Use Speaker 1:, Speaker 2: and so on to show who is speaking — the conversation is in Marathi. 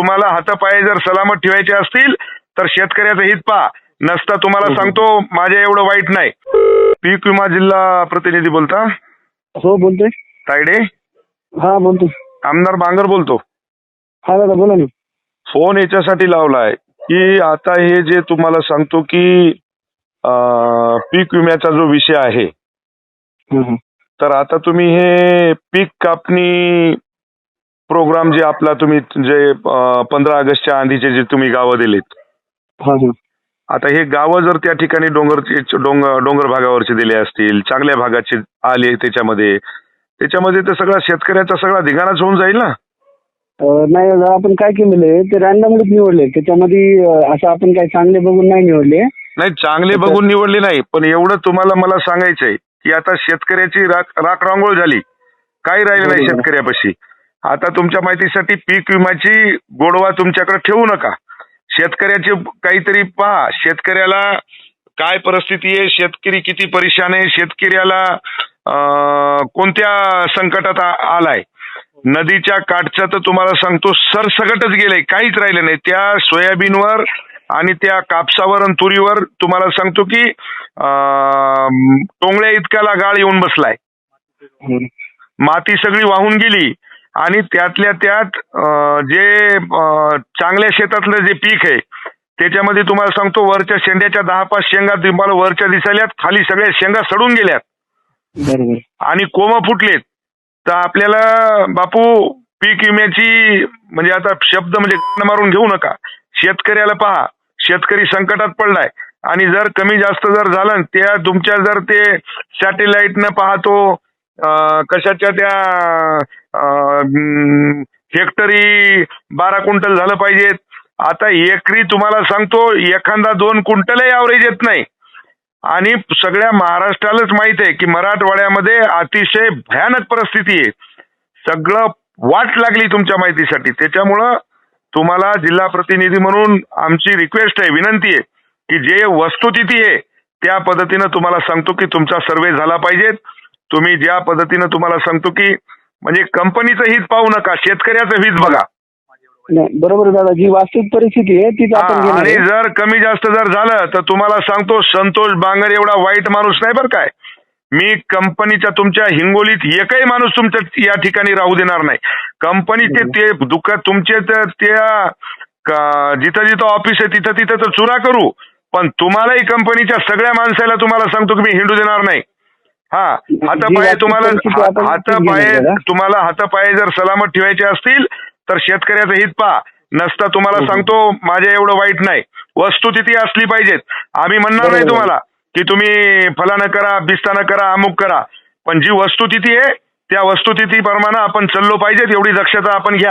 Speaker 1: तुम्हाला हातापाय जर सलामत ठेवायचे असतील तर शेतकऱ्याचं हित पहा. नसता तुम्हाला सांगतो माझ्या एवढं वाईट नाही. पीक विमा जिल्हा प्रतिनिधी बोलता?
Speaker 2: हो बोलतोय.
Speaker 1: तायडे?
Speaker 2: हा बोलतोय.
Speaker 1: आमदार बांगर बोलतो.
Speaker 2: हा दादा बोला ना.
Speaker 1: फोन याच्यासाठी लावलाय की आता हे जे तुम्हाला सांगतो की अं, पीक विम्याचा जो विषय आहे. तर आता तुम्ही हे पीक कापणी प्रोग्राम जे आपला तुम्ही जे पंधरा ऑगस्टच्या आधीचे जे तुम्ही गावं दिलेत.
Speaker 2: हा हा.
Speaker 1: आता हे गावं जर त्या ठिकाणी डोंगरचे डोंगर डोंगर भागावरचे दिले असतील चांगल्या भागाचे आले त्याच्यामध्ये त्याच्यामध्ये तर सगळा शेतकऱ्याचा सगळा धिगाणाच होऊन जाईल ना?
Speaker 2: नाही दादा आपण काय केलेलं ते रॅन्डमलीच निवडले त्याच्यामध्ये अं, असं आपण काय चांगले बघून नाही निवडले.
Speaker 1: नाही चांगले बघून निवडले नाही पण एवढं तुम्हाला मला सांगायचंय की आता शेतकऱ्याची राख राख रांगोळ झाली. काही राहिलं नाही. शेतकऱ्यापाशी. आता तुमच्या माहितीसाठी पीक विम्याची गोडवा तुमच्याकडे ठेवू नका. शेतकऱ्याचे काहीतरी पहा. शेतकऱ्याला काय परिस्थिती आहे? शेतकरी किती परेशान आहे? शेतकऱ्याला कोणत्या संकटात आलाय? नदीच्या काठचं तर तुम्हाला सांगतो सरसगटच गेलंय. काहीच राहिलं नाही. त्या सोयाबीनवर आणि त्या कापसावर आणि तुरीवर तुम्हाला सांगतो की टोंगळ्या इतक्याला गाळ येऊन बसलाय. माती सगळी वाहून गेली. आणि त्यातल्या त्यात जे चांगल्या शेतातलं जे पीक आहे त्याच्यामध्ये तुम्हाला सांगतो वरच्या शेंड्याच्या दहा पाच शेंगा तुम्हाला वरच्या दिसायल्यात खाली सगळ्या शेंगा सडून गेल्यात.
Speaker 2: बरोबर.
Speaker 1: आणि कोम फुटलेत. तर आपल्याला बापू पीक विम्याची म्हणजे आता शब्द म्हणजे मारून घेऊ नका. शेतकऱ्याला पहा शेतकरी संकटात पडलाय. आणि जर कमी जास्त जर झालं त्या तुमच्या जर ते सॅटेलाइटनं पाहतो कशाच्या त्या हेक्टरी बारा क्विंटल झालं पाहिजेत आता एकरी तुम्हाला सांगतो एखादा दोन क्विंटलही ॲव्हरेज येत नाही. आणि सगळ्या महाराष्ट्रालाच माहीत आहे की मराठवाड्यामध्ये अतिशय भयानक परिस्थिती आहे. सगळं वाट लागली तुमच्या माहितीसाठी. त्याच्यामुळं तुम्हाला जिल्हा प्रतिनिधी म्हणून आमची रिक्वेस्ट आहे विनंती आहे की जे वस्तुस्थिती आहे त्या पद्धतीनं तुम्हाला सांगतो की तुमचा सर्वे झाला पाहिजे. तुम्ही ज्या पद्धतीनं तुम्हाला सांगतो की म्हणजे कंपनीचं हित पाहू नका शेतकऱ्याचं हित बघा.
Speaker 2: नाही बरोबर दादा. जी वास्तविक परिस्थिती आहे तीच आपण घेणार
Speaker 1: आणि
Speaker 2: आहे.
Speaker 1: जर कमी जास्त जर झालं तर तुम्हाला सांगतो संतोष बांगर एवढा वाईट माणूस नाही बरं काय. मी कंपनीच्या तुमच्या हिंगोलीत एकही माणूस तुमच्या या ठिकाणी राहू देणार नाही. कंपनीचे ते दुःख तुमचे तर त्या का- जिथं जिथं ऑफिस आहे तिथं तिथं तर चुना करू. पण तुम्हालाही कंपनीच्या सगळ्या माणसाला तुम्हाला सांगतो की मी हिंडू देणार नाही. हा हातापाये तुम्हाला हातापाये. तुम्हाला हातापाये जर सलामत ठेवायचे असतील तर शेतकऱ्याचं हित पहा. नसता तुम्हाला सांगतो माझ्या एवढं वाईट नाही. वस्तुस्थिती असली पाहिजेत. आम्ही म्हणणार नाही. तुम्हाला की तुम्ही फलानं करा बिस्तानं करा अमुक करा. पण जी वस्तुस्थिती आहे त्या वस्तुस्थिती प्रमाणे आपण चाललो पाहिजेत एवढी दक्षता आपण घ्या.